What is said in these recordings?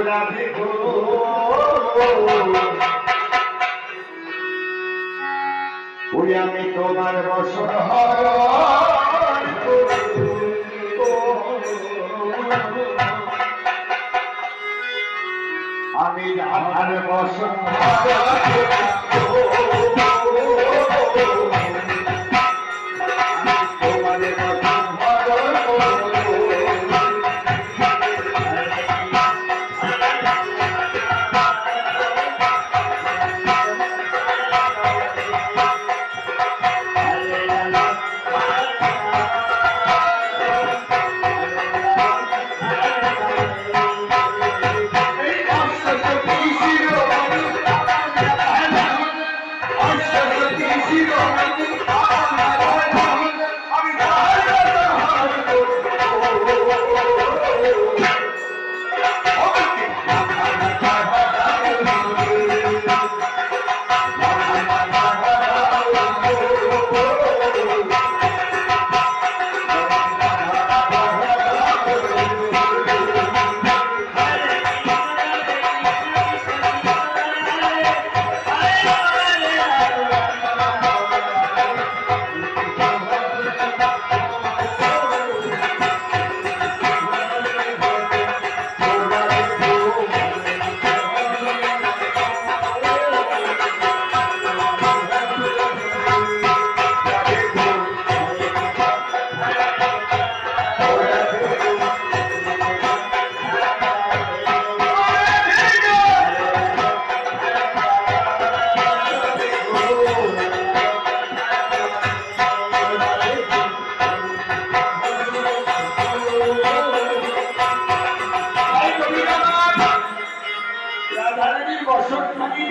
রাধে গো ওই আমি তোমার বসর হরণ আমি আমার বসন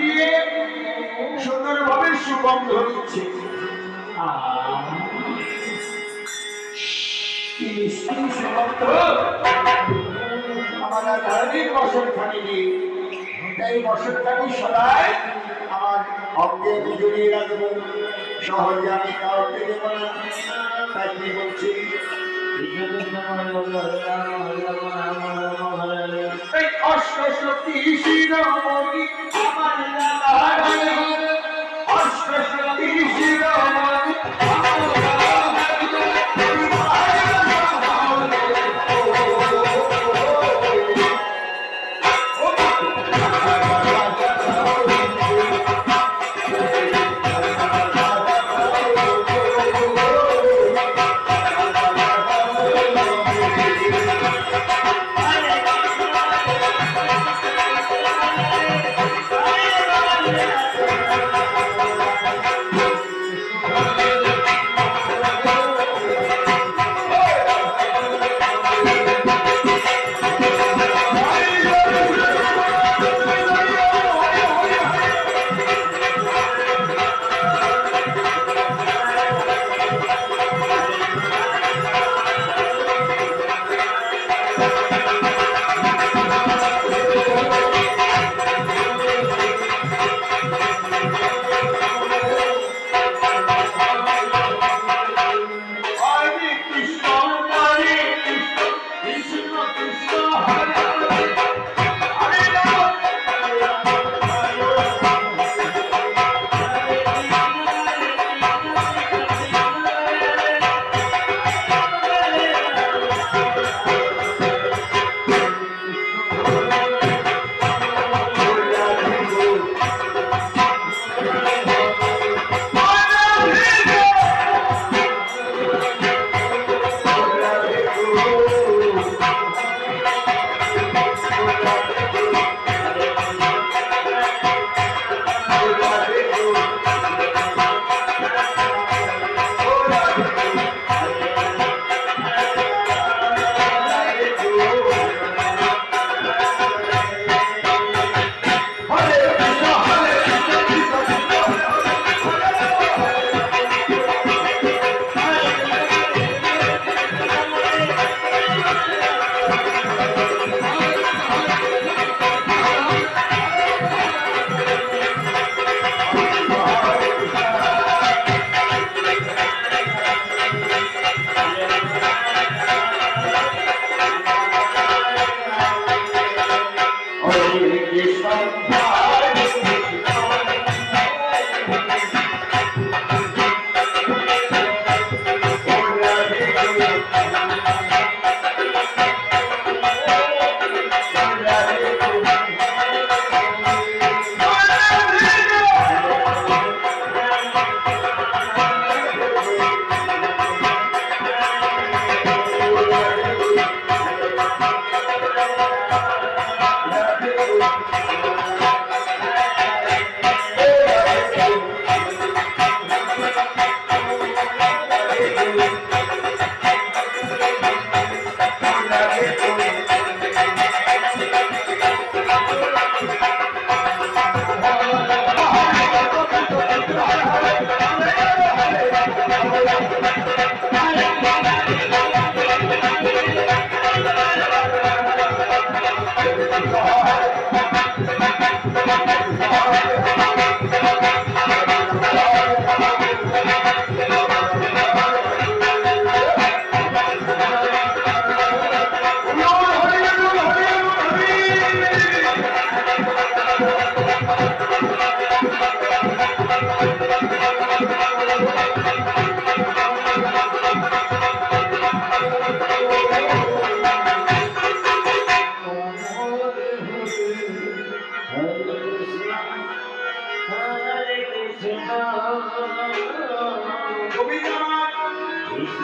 দিয়ে সুন্দরভাবে সুগন্ধ দিচ্ছে। কি? আমার শিরোমণি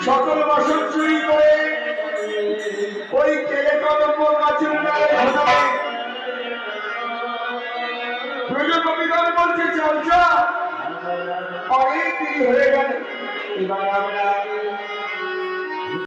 সকল বছর চুরি করে ওই ঢোকাবে প্রয়োজন কবিতার বলছে চলছ অনেক দেরি হয়ে গেল। এবার আমরা